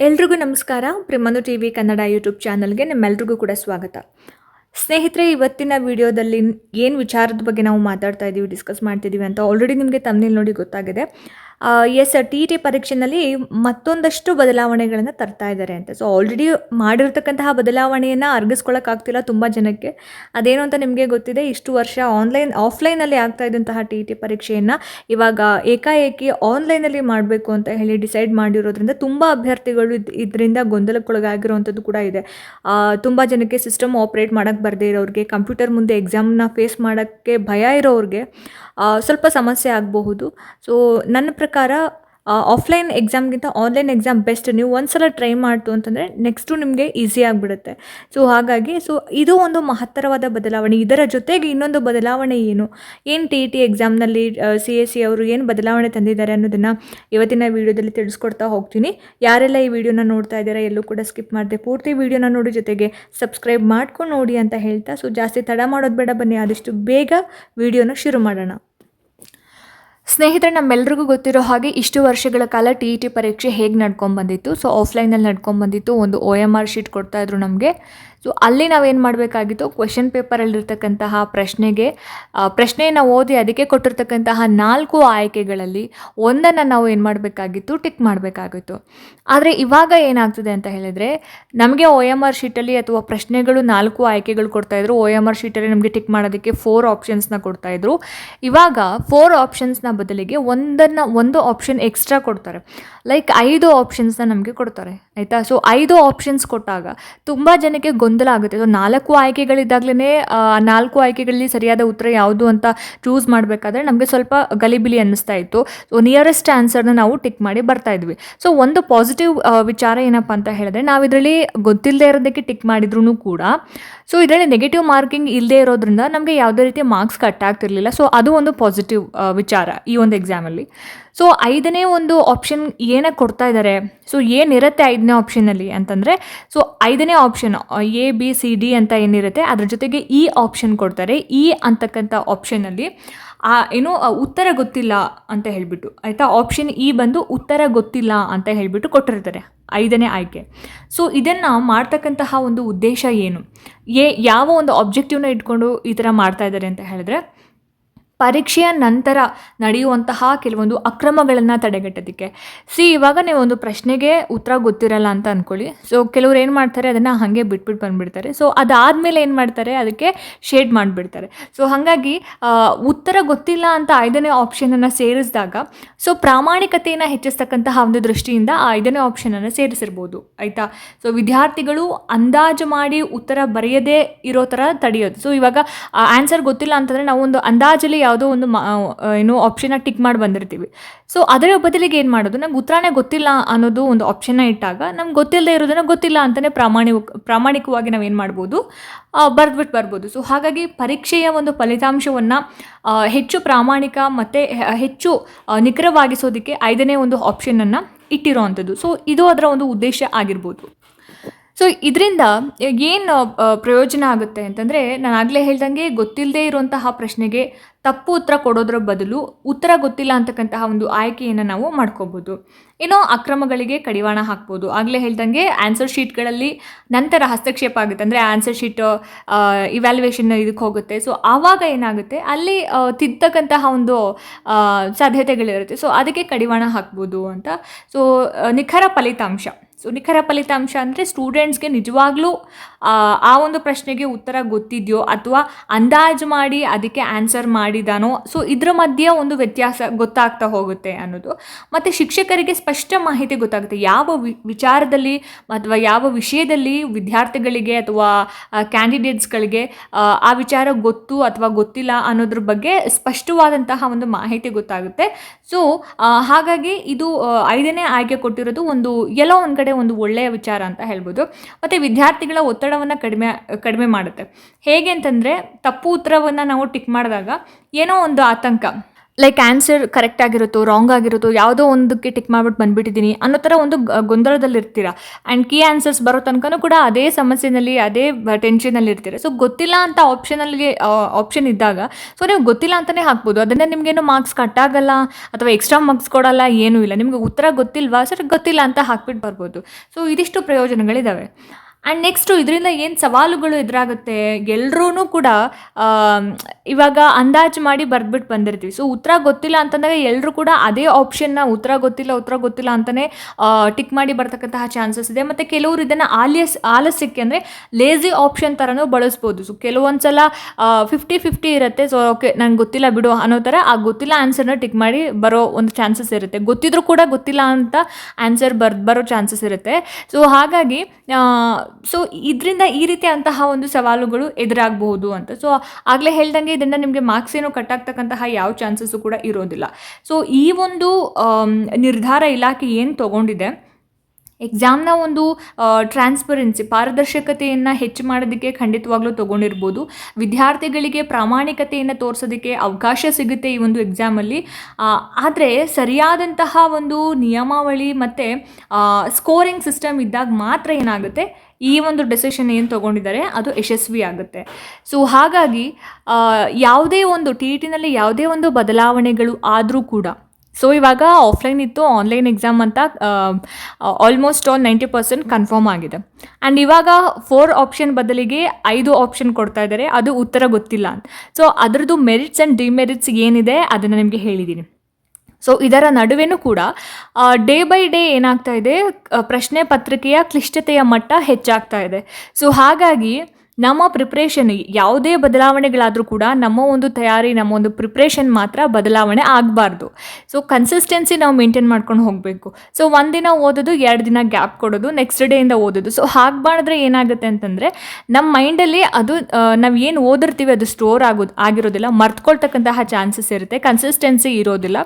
ಎಲ್ರಿಗೂ ನಮಸ್ಕಾರ. ಪ್ರಿಮನು ಟಿ ವಿ ಕನ್ನಡ ಯೂಟ್ಯೂಬ್ ಚಾನಲ್ಗೆ ನಿಮ್ಮೆಲ್ರಿಗೂ ಕೂಡ ಸ್ವಾಗತ. ಸ್ನೇಹಿತರೆ, ಇವತ್ತಿನ ವಿಡಿಯೋದಲ್ಲಿ ಏನು ವಿಚಾರದ ಬಗ್ಗೆ ನಾವು ಮಾತಾಡ್ತಾ ಇದ್ದೀವಿ ಡಿಸ್ಕಸ್ ಮಾಡ್ತಿದ್ದೀವಿ ಅಂತ ಆಲ್ರೆಡಿ ನಿಮಗೆ ತಮ್ಮನೇಲಿ ನೋಡಿ ಗೊತ್ತಾಗಿದೆ. ಎಸ್ ಟಿ ಟಿ ಪರೀಕ್ಷೆನಲ್ಲಿ ಮತ್ತೊಂದಷ್ಟು ಬದಲಾವಣೆಗಳನ್ನು ತರ್ತಾ ಇದ್ದಾರೆ ಅಂತ. ಸೊ ಆಲ್ರೆಡಿ ಮಾಡಿರ್ತಕ್ಕಂತಹ ಬದಲಾವಣೆಯನ್ನು ಅರ್ಗಿಸ್ಕೊಳ್ಳೋಕ್ಕಾಗ್ತಿಲ್ಲ ತುಂಬ ಜನಕ್ಕೆ. ಅದೇನು ಅಂತ ನಿಮಗೆ ಗೊತ್ತಿದೆ, ಇಷ್ಟು ವರ್ಷ ಆನ್ಲೈನ್ ಆಫ್ಲೈನಲ್ಲಿ ಆಗ್ತಾ ಇದ್ದಂತಹ ಟಿ ಟಿ ಪರೀಕ್ಷೆಯನ್ನು ಇವಾಗ ಏಕಾಏಕಿ ಆನ್ಲೈನಲ್ಲಿ ಮಾಡಬೇಕು ಅಂತ ಹೇಳಿ ಡಿಸೈಡ್ ಮಾಡಿರೋದ್ರಿಂದ ತುಂಬ ಅಭ್ಯರ್ಥಿಗಳು ಇದ್- ಇದರಿಂದ ಗೊಂದಲಕ್ಕೊಳಗಾಗಿರುವಂಥದ್ದು ಕೂಡ ಇದೆ. ತುಂಬ ಜನಕ್ಕೆ ಸಿಸ್ಟಮ್ ಆಪ್ರೇಟ್ ಮಾಡೋಕ್ಕೆ ಬರದೇ ಇರೋರಿಗೆ ಕಂಪ್ಯೂಟರ್ ಮುಂದೆ ಎಕ್ಸಾಮ್ನ ಫೇಸ್ ಮಾಡೋಕ್ಕೆ ಭಯ ಇರೋರಿಗೆ ಸ್ವಲ್ಪ ಸಮಸ್ಯೆ ಆಗಬಹುದು. ಸೊ ನನ್ನ ಪ್ರಕಾರ ಆಫ್ಲೈನ್ ಎಕ್ಸಾಮ್ಗಿಂತ ಆನ್ಲೈನ್ ಎಕ್ಸಾಮ್ ಬೆಸ್ಟ್ ನೀವು ಒಂದ್ಸಲ ಟ್ರೈ ಮಾಡ್ತು ಅಂತಂದರೆ ನೆಕ್ಸ್ಟು ನಿಮಗೆ ಈಸಿ ಆಗಿಬಿಡುತ್ತೆ. ಸೊ ಹಾಗಾಗಿ ಸೊ ಇದು ಒಂದು ಮಹತ್ತರವಾದ ಬದಲಾವಣೆ. ಇದರ ಜೊತೆಗೆ ಇನ್ನೊಂದು ಬದಲಾವಣೆ ಏನು? ಏನು ಟಿ ಇ ಟಿ ಎಕ್ಸಾಮ್ನಲ್ಲಿ ಸಿ ಎಸ್ ಸಿ ಅವರು ಏನು ಬದಲಾವಣೆ ತಂದಿದ್ದಾರೆ ಅನ್ನೋದನ್ನು ಇವತ್ತಿನ ವಿಡಿಯೋದಲ್ಲಿ ತಿಳಿಸ್ಕೊಡ್ತಾ ಹೋಗ್ತೀನಿ. ಯಾರೆಲ್ಲ ಈ ವಿಡಿಯೋನ ನೋಡ್ತಾ ಇದ್ದಾರೆ, ಎಲ್ಲೂ ಕೂಡ ಸ್ಕಿಪ್ ಮಾಡಿದೆ, ಪೂರ್ತಿ ವಿಡಿಯೋನ ನೋಡಿ ಜೊತೆಗೆ ಸಬ್ಸ್ಕ್ರೈಬ್ ಮಾಡ್ಕೊಂಡು ನೋಡಿ ಅಂತ ಹೇಳ್ತಾ. ಸೊ ಜಾಸ್ತಿ ತಡ ಮಾಡೋದು ಬೇಡ ಬನ್ನಿ, ಆದಷ್ಟು ಬೇಗ ವಿಡಿಯೋನ ಶುರು ಮಾಡೋಣ. ಸ್ನೇಹಿತರೆ, ನಮ್ಮೆಲ್ರಿಗೂ ಗೊತ್ತಿರೋ ಹಾಗೆ ಇಷ್ಟು ವರ್ಷಗಳ ಕಾಲ ಟಿ ಇ ಟಿ ಪರೀಕ್ಷೆ ಹೇಗೆ ನಡ್ಕೊಂಬಂದಿತ್ತು? ಸೊ ಆಫ್ಲೈನಲ್ಲಿ ನಡ್ಕೊಂಡು ಬಂದಿತ್ತು ಒಂದು ಒ ಎಂ ಆರ್ ಶೀಟ್ ಕೊಡ್ತಾಯಿದ್ರು ನಮಗೆ. ಸೊ ಅಲ್ಲಿ ನಾವೇನು ಮಾಡಬೇಕಾಗಿತ್ತು? ಕ್ವೆಶನ್ ಪೇಪರಲ್ಲಿರ್ತಕ್ಕಂತಹ ಪ್ರಶ್ನೆಗೆ ಪ್ರಶ್ನೆಯನ್ನು ಓದಿ ಅದಕ್ಕೆ ಕೊಟ್ಟಿರ್ತಕ್ಕಂತಹ ನಾಲ್ಕು ಆಯ್ಕೆಗಳಲ್ಲಿ ಒಂದನ್ನು ನಾವು ಏನು ಮಾಡಬೇಕಾಗಿತ್ತು? ಟಿಕ್ ಮಾಡಬೇಕಾಗಿತ್ತು. ಆದರೆ ಇವಾಗ ಏನಾಗ್ತದೆ ಅಂತ ಹೇಳಿದರೆ, ನಮಗೆ ಒ ಎಂ ಆರ್ ಶೀಟಲ್ಲಿ ಅಥವಾ ಪ್ರಶ್ನೆಗಳು ನಾಲ್ಕು ಆಯ್ಕೆಗಳು ಕೊಡ್ತಾಯಿದ್ರು ಒ ಎಂ ಆರ್ ಶೀಟಲ್ಲಿ ನಮಗೆ ಟಿಕ್ ಮಾಡೋದಕ್ಕೆ ಫೋರ್ ಆಪ್ಷನ್ಸ್ನ ಕೊಡ್ತಾಯಿದ್ರು ಇವಾಗ ಫೋರ್ ಆಪ್ಷನ್ಸ್ನ ಬದಲಿಗೆ ಒಂದನ್ನು ಒಂದು ಆಪ್ಷನ್ ಎಕ್ಸ್ಟ್ರಾ ಕೊಡ್ತಾರೆ. ಲೈಕ್ ಐದು ಆಪ್ಷನ್ಸ್ನ ನಮಗೆ ಕೊಡ್ತಾರೆ. ಆಯಿತಾ? ಸೊ ಐದು ಆಪ್ಷನ್ಸ್ ಕೊಟ್ಟಾಗ ತುಂಬ ಜನಕ್ಕೆ ಗೊಂದಲ ಆಗುತ್ತೆ. ಸೊ ನಾಲ್ಕು ಆಯ್ಕೆಗಳಿದ್ದಾಗಲೇ ನಾಲ್ಕು ಆಯ್ಕೆಗಳಲ್ಲಿ ಸರಿಯಾದ ಉತ್ತರ ಯಾವುದು ಅಂತ ಚೂಸ್ ಮಾಡಬೇಕಾದ್ರೆ ನಮಗೆ ಸ್ವಲ್ಪ ಗಲಿಬಿಲಿ ಅನ್ನಿಸ್ತಾ ಇತ್ತು. ಸೊ ನಿಯರೆಸ್ಟ್ ಆನ್ಸರ್ನ ನಾವು ಟಿಕ್ ಮಾಡಿ ಬರ್ತಾ ಇದ್ವಿ. ಸೊ ಒಂದು ಪಾಸಿಟಿವ್ ವಿಚಾರ ಏನಪ್ಪ ಅಂತ ಹೇಳಿದ್ರೆ ನಾವು ಇದರಲ್ಲಿ ಗೊತ್ತಿಲ್ಲದೆ ಇರೋದಕ್ಕೆ ಟಿಕ್ ಮಾಡಿದ್ರು ಕೂಡ ಸೊ ಇದರಲ್ಲಿ ನೆಗೆಟಿವ್ ಮಾರ್ಕಿಂಗ್ ಇಲ್ಲದೆ ಇರೋದ್ರಿಂದ ನಮಗೆ ಯಾವುದೇ ರೀತಿ ಮಾರ್ಕ್ಸ್ ಕಟ್ ಆಗ್ತಿರಲಿಲ್ಲ. ಸೊ ಅದು ಒಂದು ಪಾಸಿಟಿವ್ ವಿಚಾರ ಈ ಒಂದು ಎಕ್ಸಾಮಲ್ಲಿ ಸೊ ಐದನೇ ಒಂದು ಆಪ್ಷನ್ ಏನಕ್ಕೆ ಕೊಡ್ತಾ ಇದ್ದಾರೆ ಸೊ ಏನಿರುತ್ತೆ ಐದನೇ ಆಪ್ಷನಲ್ಲಿ ಅಂತಂದರೆ ಸೊ ಐದನೇ option A B C D ಅಂತ ಏನಿರುತ್ತೆ, ಅದ್ರ ಜೊತೆಗೆ ಇ ಆಪ್ಷನ್ ಕೊಡ್ತಾರೆ. ಇ ಅಂತಕ್ಕಂಥ ಆಪ್ಷನಲ್ಲಿ ಆ, ಏನು ಉತ್ತರ ಗೊತ್ತಿಲ್ಲ ಅಂತ ಹೇಳಿಬಿಟ್ಟು, ಆಯಿತಾ? ಆಪ್ಷನ್ ಇ ಬಂದು ಉತ್ತರ ಗೊತ್ತಿಲ್ಲ ಅಂತ ಹೇಳಿಬಿಟ್ಟು ಕೊಟ್ಟಿರ್ತಾರೆ, ಐದನೇ ಆಯ್ಕೆ. ಸೊ ಇದನ್ನು ಮಾಡ್ತಕ್ಕಂತಹ ಒಂದು ಉದ್ದೇಶ ಏನು? ಏ ಯಾವ ಒಂದು ಆಬ್ಜೆಕ್ಟಿವ್ನ ಇಟ್ಕೊಂಡು ಈ ಥರ ಮಾಡ್ತಾ ಇದ್ದಾರೆ ಅಂತ ಹೇಳಿದ್ರೆ ಪರೀಕ್ಷೆಯ ನಂತರ ನಡೆಯುವಂತಹ ಕೆಲವೊಂದು ಅಕ್ರಮಗಳನ್ನು ತಡೆಗಟ್ಟೋದಕ್ಕೆ. ಸಿ ಇವಾಗ ನೀವು ಒಂದು ಪ್ರಶ್ನೆಗೆ ಉತ್ತರ ಗೊತ್ತಿರಲ್ಲ ಅಂತ ಅಂದ್ಕೊಳ್ಳಿ ಸೊ ಕೆಲವ್ರು ಏನು ಮಾಡ್ತಾರೆ, ಅದನ್ನು ಹಾಗೆ ಬಿಟ್ಬಿಟ್ಟು ಬಂದುಬಿಡ್ತಾರೆ. ಸೊ ಅದಾದಮೇಲೆ ಏನು ಮಾಡ್ತಾರೆ, ಅದಕ್ಕೆ ಶೇಡ್ ಮಾಡಿಬಿಡ್ತಾರೆ. ಸೊ ಹಾಗಾಗಿ ಉತ್ತರ ಗೊತ್ತಿಲ್ಲ ಅಂತ ಐದನೇ ಆಪ್ಷನನ್ನು ಸೇರಿಸಿದಾಗ ಸೊ ಪ್ರಾಮಾಣಿಕತೆಯನ್ನು ಹೆಚ್ಚಿಸ್ತಕ್ಕಂತಹ ಒಂದು ದೃಷ್ಟಿಯಿಂದ ಆ ಐದನೇ ಆಪ್ಷನನ್ನು ಸೇರಿಸಿರ್ಬೋದು. ಆಯಿತಾ? ಸೊ ವಿದ್ಯಾರ್ಥಿಗಳು ಅಂದಾಜು ಮಾಡಿ ಉತ್ತರ ಬರೆಯದೇ ಇರೋ ಥರ ತಡೆಯೋದು. ಸೊ ಇವಾಗ ಆನ್ಸರ್ ಗೊತ್ತಿಲ್ಲ ಅಂತಂದರೆ ನಾವು ಒಂದು ಅಂದಾಜಲ್ಲಿ ಯಾವುದೋ ಒಂದು ಮಾ ಏನು ಆಪ್ಷನ್ನ ಟಿಕ್ ಮಾಡಿ ಬಂದಿರ್ತೀವಿ. ಸೊ ಅದರ ಬದಲಿಗೆ ಏನು ಮಾಡೋದು? ನಮ್ಗೆ ಉತ್ತರನೇ ಗೊತ್ತಿಲ್ಲ ಅನ್ನೋದು ಒಂದು ಆಪ್ಷನ್ನ ಇಟ್ಟಾಗ ನಮ್ಗೆ ಗೊತ್ತಿಲ್ಲದೆ ಇರೋದನ್ನು ಗೊತ್ತಿಲ್ಲ ಅಂತಲೇ ಪ್ರಾಮಾಣಿಕ ಪ್ರಾಮಾಣಿಕವಾಗಿ ನಾವು ಏನು ಮಾಡ್ಬೋದು? ಬರೆದ್ಬಿಟ್ಟು ಬರ್ಬೋದು. ಸೊ ಹಾಗಾಗಿ ಪರೀಕ್ಷೆಯ ಒಂದು ಫಲಿತಾಂಶವನ್ನು ಹೆಚ್ಚು ಪ್ರಾಮಾಣಿಕ ಮತ್ತು ಹೆಚ್ಚು ನಿಖರವಾಗಿಸೋದಕ್ಕೆ ಐದನೇ ಒಂದು ಆಪ್ಷನನ್ನು ಇಟ್ಟಿರೋ ಅಂಥದ್ದು ಸೊ ಇದು ಅದರ ಒಂದು ಉದ್ದೇಶ ಆಗಿರ್ಬೋದು. ಸೊ ಇದರಿಂದ ಏನು ಪ್ರಯೋಜನ ಆಗುತ್ತೆ ಅಂತಂದರೆ, ನಾನು ಆಗಲೇ ಹೇಳ್ದಂಗೆ ಗೊತ್ತಿಲ್ಲದೆ ಇರುವಂತಹ ಪ್ರಶ್ನೆಗೆ ತಪ್ಪು ಉತ್ತರ ಕೊಡೋದ್ರ ಬದಲು ಉತ್ತರ ಗೊತ್ತಿಲ್ಲ ಅಂತಕ್ಕಂತಹ ಒಂದು ಆಯ್ಕೆಯನ್ನು ನಾವು ಮಾಡ್ಕೋಬೋದು. ಏನೋ ಅಕ್ರಮಗಳಿಗೆ ಕಡಿವಾಣ ಹಾಕ್ಬೋದು. ಆಗಲೇ ಹೇಳ್ದಂಗೆ ಆನ್ಸರ್ ಶೀಟ್ಗಳಲ್ಲಿ ನಂತರ ಹಸ್ತಕ್ಷೇಪ ಆಗುತ್ತೆ. ಅಂದರೆ ಆನ್ಸರ್ ಶೀಟ್ ಇವ್ಯಾಲ್ಯೂಯೇಷನ್ ಇದಕ್ಕೆ ಹೋಗುತ್ತೆ. ಸೊ ಆವಾಗ ಏನಾಗುತ್ತೆ? ಅಲ್ಲಿ ತಿದ್ದಕ್ಕಂತಹ ಒಂದು ಸಾಧ್ಯತೆಗಳಿರುತ್ತೆ. ಸೊ ಅದಕ್ಕೆ ಕಡಿವಾಣ ಹಾಕ್ಬೋದು ಅಂತ. ಸೊ ನಿಖರ ಫಲಿತಾಂಶ. ಸೊ ನಿಖರ ಫಲಿತಾಂಶ ಅಂದರೆ ಸ್ಟೂಡೆಂಟ್ಸ್ಗೆ ನಿಜವಾಗ್ಲೂ ಆ, ಒಂದು ಪ್ರಶ್ನೆಗೆ ಉತ್ತರ ಗೊತ್ತಿದೆಯೋ ಅಥವಾ ಅಂದಾಜು ಮಾಡಿ ಅದಕ್ಕೆ ಆನ್ಸರ್ ಮಾಡಿದಾನೋ ಸೊ ಇದರ ಮಧ್ಯೆ ಒಂದು ವ್ಯತ್ಯಾಸ ಗೊತ್ತಾಗ್ತಾ ಹೋಗುತ್ತೆ ಅನ್ನೋದು. ಮತ್ತು ಶಿಕ್ಷಕರಿಗೆ ಸ್ಪಷ್ಟ ಮಾಹಿತಿ ಗೊತ್ತಾಗುತ್ತೆ. ಯಾವ ವಿಚಾರದಲ್ಲಿ ಅಥವಾ ಯಾವ ವಿಷಯದಲ್ಲಿ ವಿದ್ಯಾರ್ಥಿಗಳಿಗೆ ಅಥವಾ ಕ್ಯಾಂಡಿಡೇಟ್ಸ್ಗಳಿಗೆ ಆ ವಿಚಾರ ಗೊತ್ತು ಅಥವಾ ಗೊತ್ತಿಲ್ಲ ಅನ್ನೋದ್ರ ಬಗ್ಗೆ ಸ್ಪಷ್ಟವಾದಂತಹ ಒಂದು ಮಾಹಿತಿ ಗೊತ್ತಾಗುತ್ತೆ. ಸೊ ಹಾಗಾಗಿ ಇದು ಐದನೇ ಆಯ್ಕೆ ಕೊಟ್ಟಿರೋದು ಒಂದು ಎಲ್ಲೋ ಒಂದು ಕಡೆ ಒಂದು ಒಳ್ಳೆಯ ವಿಚಾರ ಅಂತ ಹೇಳ್ಬೋದು. ಮತ್ತು ವಿದ್ಯಾರ್ಥಿಗಳ ಒತ್ತಡವನ್ನು ಕಡಿಮೆ ಕಡಿಮೆ ಮಾಡುತ್ತೆ. ಹೇಗೆ ಅಂತಂದರೆ ತಪ್ಪು ಉತ್ತರವನ್ನು ನಾವು ಟಿಕ್ ಮಾಡಿದಾಗ ಏನೋ ಒಂದು ಆತಂಕ. ಲೈಕ್ ಆನ್ಸರ್ ಕರೆಕ್ಟ್ ಆಗಿರುತ್ತೋ ರಾಂಗ್ ಆಗಿರುತ್ತೋ, ಯಾವುದೋ ಒಂದಕ್ಕೆ ಟಿಕ್ ಮಾಡ್ಬಿಟ್ಟು ಬಂದ್ಬಿಟ್ಟಿದ್ದೀನಿ ಅನ್ನೋ ಥರ ಒಂದು ಗೊಂದಲದಲ್ಲಿರ್ತೀರ. ಆ್ಯಂಡ್ ಕೀ ಆನ್ಸರ್ಸ್ ಬರೋ ತನಕನೂ ಕೂಡ ಅದೇ ಸಮಸ್ಯೆನಲ್ಲಿ, ಅದೇ ಟೆನ್ಷನಲ್ಲಿ ಇರ್ತೀರ. ಸೊ ಗೊತ್ತಿಲ್ಲ ಅಂತ ಆಪ್ಷನಲ್ಲಿ ಆಪ್ಷನ್ ಇದ್ದಾಗ ಸೊ ನೀವು ಗೊತ್ತಿಲ್ಲ ಅಂತಲೇ ಹಾಕ್ಬೋದು. ಅದನ್ನು ನಿಮಗೇನು ಮಾರ್ಕ್ಸ್ ಕಟ್ಟಾಗಲ್ಲ ಅಥವಾ ಎಕ್ಸ್ಟ್ರಾ ಮಾರ್ಕ್ಸ್ ಕೊಡಲ್ಲ, ಏನೂ ಇಲ್ಲ. ನಿಮಗೆ ಉತ್ತರ ಗೊತ್ತಿಲ್ವಾ? ಸರ್, ಗೊತ್ತಿಲ್ಲ ಅಂತ ಹಾಕ್ಬಿಟ್ಟು ಬರ್ಬೋದು. ಸೊ ಇದಿಷ್ಟು ಪ್ರಯೋಜನಗಳಿದ್ದಾವೆ ಆ್ಯಂಡ್ ನೆಕ್ಸ್ಟು ಇದರಿಂದ ಏನು ಸವಾಲುಗಳು ಎದುರಾಗುತ್ತೆ? ಎಲ್ಲರೂ ಕೂಡ ಇವಾಗ ಅಂದಾಜು ಮಾಡಿ ಬರೆದ್ಬಿಟ್ಟು ಬಂದಿರ್ತೀವಿ. ಸೊ ಉತ್ತರ ಗೊತ್ತಿಲ್ಲ ಅಂತಂದಾಗ ಎಲ್ಲರೂ ಕೂಡ ಅದೇ ಆಪ್ಷನ್ನ ಉತ್ತರ ಗೊತ್ತಿಲ್ಲ ಉತ್ತರ ಗೊತ್ತಿಲ್ಲ ಅಂತಲೇ ಟಿಕ್ ಮಾಡಿ ಬರ್ತಕ್ಕಂತಹ ಚಾನ್ಸಸ್ ಇದೆ. ಮತ್ತು ಕೆಲವರು ಇದನ್ನು ಆಲಿಯಸ್, ಆಲಸ್ಯಕ್ಕೆ ಅಂದರೆ ಲೇಝಿ ಆಪ್ಷನ್ ಥರನೂ ಬಳಸ್ಬೋದು. ಸೊ ಕೆಲವೊಂದು ಸಲ ಫಿಫ್ಟಿ ಫಿಫ್ಟಿ ಇರುತ್ತೆ. ಸೊ ಓಕೆ ನಂಗೆ ಗೊತ್ತಿಲ್ಲ ಬಿಡು ಅನ್ನೋ ಥರ ಆ ಗೊತ್ತಿಲ್ಲ ಆನ್ಸರ್ನ ಟಿಕ್ ಮಾಡಿ ಬರೋ ಒಂದು ಚಾನ್ಸಸ್ ಇರುತ್ತೆ. ಗೊತ್ತಿದ್ರೂ ಕೂಡ ಗೊತ್ತಿಲ್ಲ ಅಂತ ಆನ್ಸರ್ ಬರ್, ಬರೋ ಚಾನ್ಸಸ್ ಇರುತ್ತೆ. ಸೊ ಹಾಗಾಗಿ ಸೊ ಇದರಿಂದ ಈ ರೀತಿ ಅಂತಹ ಒಂದು ಸವಾಲುಗಳು ಎದುರಾಗಬಹುದು ಅಂತ. ಸೊ ಆಗಲೇ ಹೇಳ್ದಂಗೆ ಇದನ್ನು ನಿಮಗೆ ಮಾರ್ಕ್ಸ್ ಏನು ಕಟ್ಟಾಗ್ತಕ್ಕಂತಹ ಯಾವ ಚಾನ್ಸಸ್ಸು ಕೂಡ ಇರೋದಿಲ್ಲ. ಸೊ ಈ ಒಂದು ನಿರ್ಧಾರ ಇಲಾಖೆ ಏನು ತಗೊಂಡಿದೆ? ಎಕ್ಸಾಮ್ನ ಒಂದು ಟ್ರಾನ್ಸ್ಪರೆನ್ಸಿ ಪಾರದರ್ಶಕತೆಯನ್ನು ಹೆಚ್ಚು ಮಾಡೋದಕ್ಕೆ ಖಂಡಿತವಾಗ್ಲೂ ತೊಗೊಂಡಿರ್ಬೋದು. ವಿದ್ಯಾರ್ಥಿಗಳಿಗೆ ಪ್ರಾಮಾಣಿಕತೆಯನ್ನು ತೋರಿಸೋದಕ್ಕೆ ಅವಕಾಶ ಸಿಗುತ್ತೆ ಈ ಒಂದು ಎಕ್ಸಾಮಲ್ಲಿ ಆದರೆ ಸರಿಯಾದಂತಹ ಒಂದು ನಿಯಮಾವಳಿ ಮತ್ತು ಸ್ಕೋರಿಂಗ್ ಸಿಸ್ಟಮ್ ಇದ್ದಾಗ ಮಾತ್ರ ಏನಾಗುತ್ತೆ? ಈ ಒಂದು ಡೆಸಿಷನ್ ಏನು ತೊಗೊಂಡಿದ್ದಾರೆ, ಅದು ಯಶಸ್ವಿ ಆಗುತ್ತೆ. ಸೊ ಹಾಗಾಗಿ ಯಾವುದೇ ಒಂದು ಟಿ ಇ ಟಿನಲ್ಲಿ ಯಾವುದೇ ಒಂದು ಬದಲಾವಣೆಗಳು ಆದರೂ ಕೂಡ ಸೊ ಇವಾಗ ಆಫ್ಲೈನ್ ಇತ್ತು ಆನ್ಲೈನ್ ಎಕ್ಸಾಮ್ ಅಂತ almost all ninety percent confirm ಆಗಿದೆ. ಆ್ಯಂಡ್ ಇವಾಗ ಫೋರ್ ಆಪ್ಷನ್ ಬದಲಿಗೆ ಐದು ಆಪ್ಷನ್ ಕೊಡ್ತಾ ಇದ್ದಾರೆ, ಅದು ಉತ್ತರ ಗೊತ್ತಿಲ್ಲ ಅಂತ. ಸೊ ಅದರದ್ದು ಮೆರಿಟ್ಸ್ ಆ್ಯಂಡ್ ಡಿಮೆರಿಟ್ಸ್ ಏನಿದೆ, ಅದನ್ನು ನಿಮಗೆ ಹೇಳಿದ್ದೀನಿ ಸೊ ಇದರ ನಡುವೆನೂ ಕೂಡ ಡೇ ಬೈ ಡೇ ಏನಾಗ್ತಾ ಇದೆ ಪ್ರಶ್ನೆ ಪತ್ರಿಕೆಯ ಕ್ಲಿಷ್ಟತೆಯ ಮಟ್ಟ ಹೆಚ್ಚಾಗ್ತಾ ಇದೆ. ಸೊ ಹಾಗಾಗಿ ನಮ್ಮ ಪ್ರಿಪ್ರೇಷನ್ ಯಾವುದೇ ಬದಲಾವಣೆಗಳಾದರೂ ಕೂಡ ನಮ್ಮ ಒಂದು ತಯಾರಿ, ನಮ್ಮ ಒಂದು ಪ್ರಿಪ್ರೇಷನ್ ಮಾತ್ರ ಬದಲಾವಣೆ ಆಗಬಾರ್ದು. ಸೊ ಕನ್ಸಿಸ್ಟೆನ್ಸಿ ನಾವು ಮೇಂಟೈನ್ ಮಾಡ್ಕೊಂಡು ಹೋಗಬೇಕು. ಸೊ ಒಂದಿನ ಓದೋದು, ಎರಡು ದಿನ ಗ್ಯಾಪ್ ಕೊಡೋದು ನೆಕ್ಸ್ಟ್ ಡೇಯಿಂದ ಓದೋದು. ಸೊ ಹಾಗೆ ಮಾಡಿದ್ರೆ ಏನಾಗುತ್ತೆ ಅಂತಂದರೆ ನಮ್ಮ ಮೈಂಡಲ್ಲಿ ಅದು ನಾವು ಏನು ಓದಿರ್ತೀವಿ ಅದು ಸ್ಟೋರ್ ಆಗೋದು, ಆಗಿರೋದಿಲ್ಲ. ಮರ್ತ್ಕೊಳ್ತಕ್ಕಂತಹ ಚಾನ್ಸಸ್ ಇರುತ್ತೆ. ಕನ್ಸಿಸ್ಟೆನ್ಸಿ ಇರೋದಿಲ್ಲ.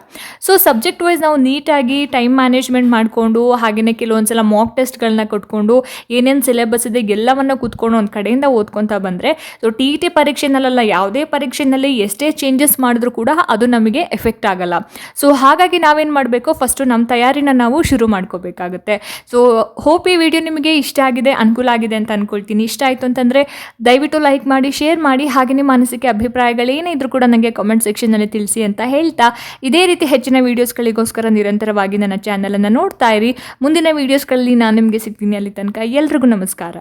ಸೊ ಸಬ್ಜೆಕ್ಟ್ ವೈಸ್ ನಾವು ನೀಟಾಗಿ ಟೈಮ್ ಮ್ಯಾನೇಜ್ಮೆಂಟ್ ಮಾಡಿಕೊಂಡು ಹಾಗೆಯೇ ಕೆಲವೊಂದು ಸಲ ಮಾಕ್ ಟೆಸ್ಟ್ಗಳನ್ನ ಕೊಟ್ಕೊಂಡು, ಏನೇನು ಸಿಲೆಬಸ್ ಇದೆ ಎಲ್ಲವನ್ನು ಕೂತ್ಕೊಂಡು ಒಂದು ಕಡೆಯಿಂದ ಓದ್ಕೊತಾ ಬಂದರೆ ಸೊ ಟಿ ಇ ಟಿ ಪರೀಕ್ಷೆನಲ್ಲ ಯಾವುದೇ ಪರೀಕ್ಷೆನಲ್ಲಿ ಎಷ್ಟೇ ಚೇಂಜಸ್ ಮಾಡಿದ್ರೂ ಕೂಡ ಅದು ನಮಗೆ ಎಫೆಕ್ಟ್ ಆಗಲ್ಲ. ಸೊ ಹಾಗಾಗಿ ನಾವೇನು ಮಾಡಬೇಕು? ಫಸ್ಟು ನಮ್ಮ ತಯಾರಿನ ನಾವು ಶುರು ಮಾಡ್ಕೋಬೇಕಾಗುತ್ತೆ. ಸೊ ಹೋಪ್ ಈ ವಿಡಿಯೋ ನಿಮಗೆ ಇಷ್ಟ ಆಗಿದೆ, ಅನುಕೂಲ ಆಗಿದೆ ಅಂತ ಅಂದ್ಕೊಳ್ತೀನಿ ಇಷ್ಟ ಆಯಿತು ಅಂತಂದರೆ ದಯವಿಟ್ಟು ಲೈಕ್ ಮಾಡಿ ಶೇರ್ ಮಾಡಿ ಹಾಗೆ ನಿಮ್ಮ ಅನಿಸಿಕೆ ಅಭಿಪ್ರಾಯಗಳೇನೇ ಇದ್ರೂ ಕೂಡ ನನಗೆ ಕಾಮೆಂಟ್ ಸೆಕ್ಷನಲ್ಲಿ ತಿಳಿಸಿ ಅಂತ ಹೇಳ್ತಾ, ಇದೇ ರೀತಿ ಹೆಚ್ಚಿನ ವೀಡಿಯೋಸ್ಗಳಿಗೋಸ್ಕರ ನಿರಂತರವಾಗಿ ನನ್ನ ಚಾನಲನ್ನು ನೋಡ್ತಾ ಇರಿ. ಮುಂದಿನ ವೀಡಿಯೋಸ್ಗಳಲ್ಲಿ ನಾನು ನಿಮಗೆ ಸಿಗ್ತೀನಿ ಅಲ್ಲಿ ತನಕ. ಎಲ್ರಿಗೂ ನಮಸ್ಕಾರ.